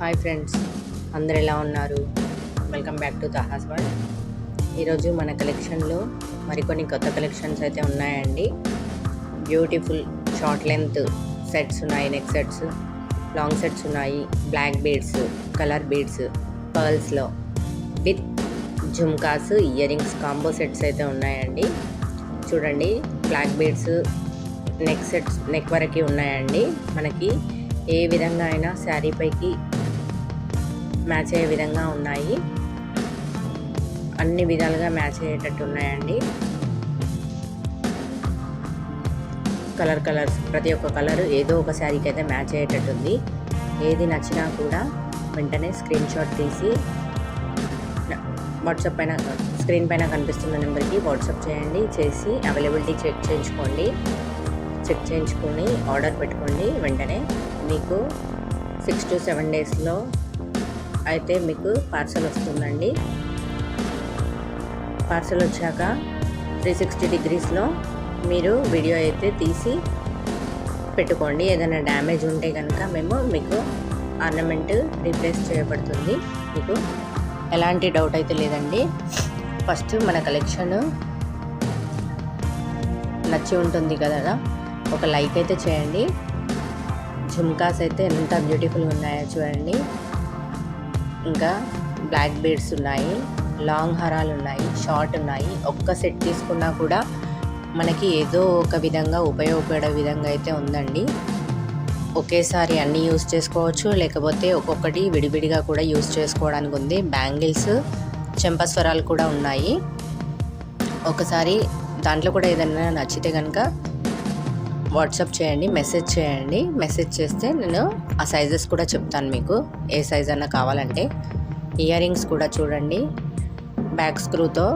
Hi friends అందరు ఎలా ఉన్నారు? వెల్కమ్ బ్యాక్ టు తహాస్ వరల్డ్ ఈరోజు మన కలెక్షన్లో మరికొన్ని కొత్త కలెక్షన్స్ అయితే ఉన్నాయండి. బ్యూటిఫుల్ షార్ట్ లెంత్ సెట్స్ ఉన్నాయి నెక్ సెట్స్ లాంగ్ సెట్స్ ఉన్నాయి black beads colour beads పర్ల్స్లో with jhumkas earrings combo sets అయితే ఉన్నాయండి. చూడండి black beads neck sets neck వరకు ఉన్నాయండి. మనకి ఏ విధంగా అయినా శారీ పైకి మ్యాచ్ అయ్యే విధంగా ఉన్నాయి. అన్ని విధాలుగా మ్యాచ్ అయ్యేటట్టు ఉన్నాయండి. కలర్ కలర్స్ ప్రతి ఒక్క కలర్ ఏదో ఒక శారీకి అయితే మ్యాచ్ అయ్యేటట్టుంది ఏది నచ్చినా కూడా వెంటనే స్క్రీన్ షాట్ తీసి వాట్సాప్ పైన స్క్రీన్ పైన కనిపిస్తున్న నెంబర్కి వాట్సాప్ చేయండి చేసి అవైలబిలిటీ చెక్ చేయించుకోండి. చెక్ చేయించుకొని ఆర్డర్ పెట్టుకోండి. వెంటనే మీకు సిక్స్ టు సెవెన్ డేస్లో అయితే మీకు పార్సల్ వస్తుందండి. పార్సల్ వచ్చాక త్రీ సిక్స్టీ డిగ్రీస్లో మీరు వీడియో అయితే తీసి పెట్టుకోండి. ఏదైనా డ్యామేజ్ ఉంటే కనుక మేము మీకు ఆర్నమెంట్ రీప్లేస్ చేయబడుతుంది. మీకు ఎలాంటి డౌట్ అయితే లేదండి. ఫస్ట్ మన కలెక్షన్ నచ్చి ఉంటుంది కదా. ఒక లైక్ అయితే చేయండి. జుమ్కాస్ అయితే ఎంత బ్యూటిఫుల్గా ఉన్నాయో చూడండి. ఇంకా బ్లాక్ బీడ్స్ ఉన్నాయి లాంగ్ హరాలు ఉన్నాయి షార్ట్ ఉన్నాయి. ఒక్క సెట్ తీసుకున్నా కూడా మనకి ఏదో ఒక విధంగా ఉపయోగపడే విధంగా అయితే ఉందండి. ఒకేసారి అన్నీ యూస్ చేసుకోవచ్చు లేకపోతే ఒక్కొక్కటి విడివిడిగా కూడా యూస్ చేసుకోవడానికి ఉంది. బ్యాంగిల్స్ చెంపస్వరాలు కూడా ఉన్నాయి. ఒకసారి దాంట్లో కూడా ఏదైనా నచ్చితే కనుక వాట్సాప్ చేయండి మెసేజ్ చేయండి. మెసేజ్ చేస్తే నేను ఆ సైజెస్ కూడా చెప్తాను మీకు. ఏ సైజ్ అన్నా కావాలంటే. ఇయర్ రింగ్స్ కూడా చూడండి. బ్యాక్ స్క్రూతో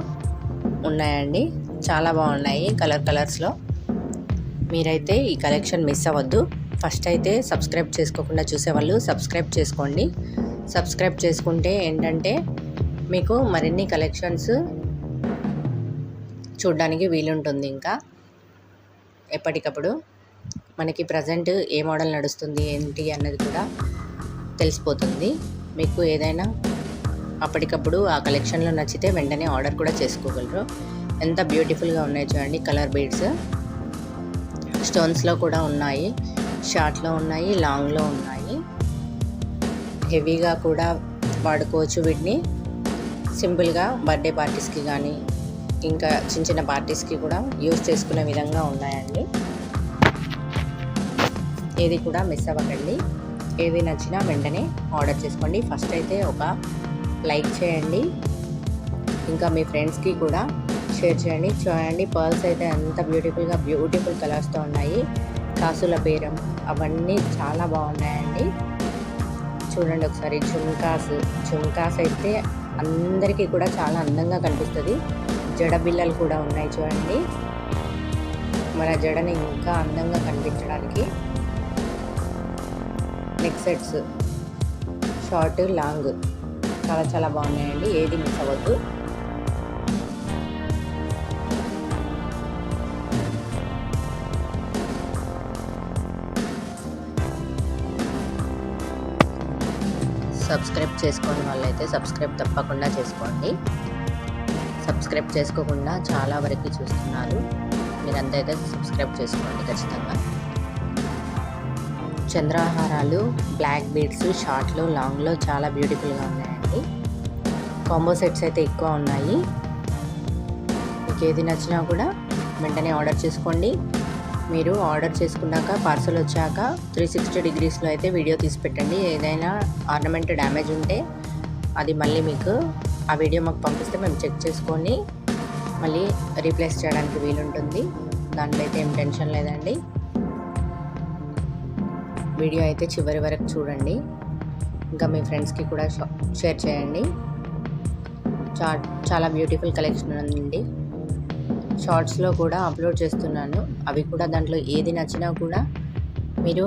ఉన్నాయండి. చాలా బాగున్నాయి కలర్ కలర్స్లో మీరైతే ఈ కలెక్షన్ మిస్ అవ్వద్దు. ఫస్ట్ అయితే సబ్స్క్రైబ్ చేసుకోకుండా చూసేవాళ్ళు సబ్స్క్రైబ్ చేసుకోండి. సబ్స్క్రైబ్ చేసుకుంటే ఏంటంటే మీకు మరిన్ని కలెక్షన్స్ చూడడానికి వీలుంటుంది ఇంకా. ఎప్పటికప్పుడు మనకి ప్రజెంట్ ఏ మోడల్ నడుస్తుంది ఏంటి అన్నది కూడా తెలిసిపోతుంది. మీకు ఏదైనా అప్పటికప్పుడు ఆ కలెక్షన్లో నచ్చితే వెంటనే ఆర్డర్ కూడా చేసుకోగలరు. ఎంత బ్యూటిఫుల్గా ఉన్నాయి చూడండి కలర్ బీడ్స్ స్టోన్స్లో కూడా ఉన్నాయి షార్ట్లో ఉన్నాయి లాంగ్లో ఉన్నాయి. హెవీగా కూడా వాడుకోవచ్చు వీటిని. సింపుల్గా బర్త్డే పార్టీస్కి కానీ ఇంకా చిన్న చిన్న పార్టీస్కి కూడా యూజ్ చేసుకునే విధంగా ఉన్నాయండి. ఏది కూడా మిస్ అవ్వకండి. ఏది నచ్చినా వెంటనే ఆర్డర్ చేసుకోండి. ఫస్ట్ అయితే ఒక లైక్ చేయండి. ఇంకా మీ ఫ్రెండ్స్కి కూడా షేర్ చేయండి. చూడండి పర్ల్స్ అయితే అంత బ్యూటిఫుల్గా బ్యూటిఫుల్ కలర్స్తో ఉన్నాయి. కాసుల బేరం అవన్నీ చాలా బాగున్నాయండి. చూడండి ఒకసారి జుంకాస్ జుంకాస్ అయితే అందరికీ కూడా చాలా అందంగా కనిపిస్తుంది. జడ బిల్లలు కూడా ఉన్నాయి చూడండి. మన జడని ఇంకా అందంగా కనిపించడానికి నెక్ సెట్స్ షార్ట్ లాంగ్ చాలా చాలా బాగున్నాయండి. ఏది మిస్ అవ్వద్దు. సబ్స్క్రైబ్ చేసుకోని వాళ్ళైతే సబ్స్క్రైబ్ తప్పకుండా చేసుకోండి. సబ్స్క్రైబ్ చేసుకోకుండా చాలా వరకు చూస్తున్నారు. మీరంతా అయితే సబ్స్క్రైబ్ చేసుకోండి ఖచ్చితంగా. చంద్రహారాలు బ్లాక్ బీడ్స్ షార్ట్లో లాంగ్లో చాలా బ్యూటిఫుల్గా ఉన్నాయండి. కాంబో సెట్స్ అయితే ఎక్కువ ఉన్నాయి. మీకు ఏది నచ్చినా కూడా వెంటనే ఆర్డర్ చేసుకోండి. మీరు ఆర్డర్ చేసుకున్నాక పార్సల్ వచ్చాక త్రీ సిక్స్టీ డిగ్రీస్లో అయితే వీడియో తీసి పెట్టండి. ఏదైనా ఆర్నమెంట్ డ్యామేజ్ ఉంటే అది మళ్ళీ మీకు ఆ వీడియో మాకు పంపిస్తే మేము చెక్ చేసుకొని మళ్ళీ రీప్లేస్ చేయడానికి వీలుంటుంది. దాంట్లో అయితే ఏం టెన్షన్ లేదండి. వీడియో అయితే చివరి వరకు చూడండి. ఇంకా మీ ఫ్రెండ్స్కి కూడా షేర్ చేయండి. చా చాలా బ్యూటిఫుల్ కలెక్షన్ ఉందండి. షార్ట్స్లో కూడా అప్లోడ్ చేస్తున్నాను. అవి కూడా దాంట్లో ఏది నచ్చినా కూడా మీరు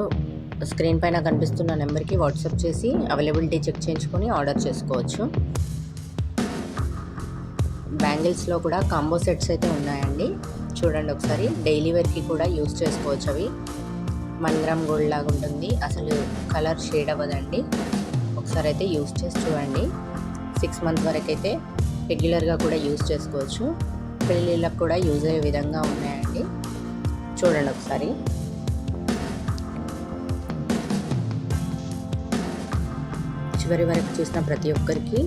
స్క్రీన్ పైన కనిపిస్తున్న నెంబర్కి వాట్సాప్ చేసి అవైలబిలిటీ చెక్ చేయించుకొని ఆర్డర్ చేసుకోవచ్చు. బ్యాంగిల్స్లో కూడా కాంబో సెట్స్ అయితే ఉన్నాయండి. చూడండి ఒకసారి డైలీ వేర్కి కూడా యూస్ చేసుకోవచ్చు అవి. వన్ గ్రామ్ గోల్డ్ లాగా ఉంటుంది. అసలు కలర్ షేడ్ అవ్వదండి. ఒకసారి అయితే యూస్ చేసి చూడండి. సిక్స్ మంత్స్ వరకు అయితే రెగ్యులర్గా కూడా యూస్ చేసుకోవచ్చు. పెళ్ళిళ్ళకు కూడా యూజ్ అయ్యే విధంగా ఉన్నాయండి. చూడండి ఒకసారి. చివరి వరకు చూసిన ప్రతి ఒక్కరికి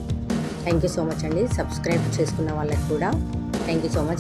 థ్యాంక్ యూ సో మచ్ అండి. సబ్స్క్రైబ్ చేసుకున్న వాళ్ళకి కూడా థ్యాంక్ యూ సో మచ్.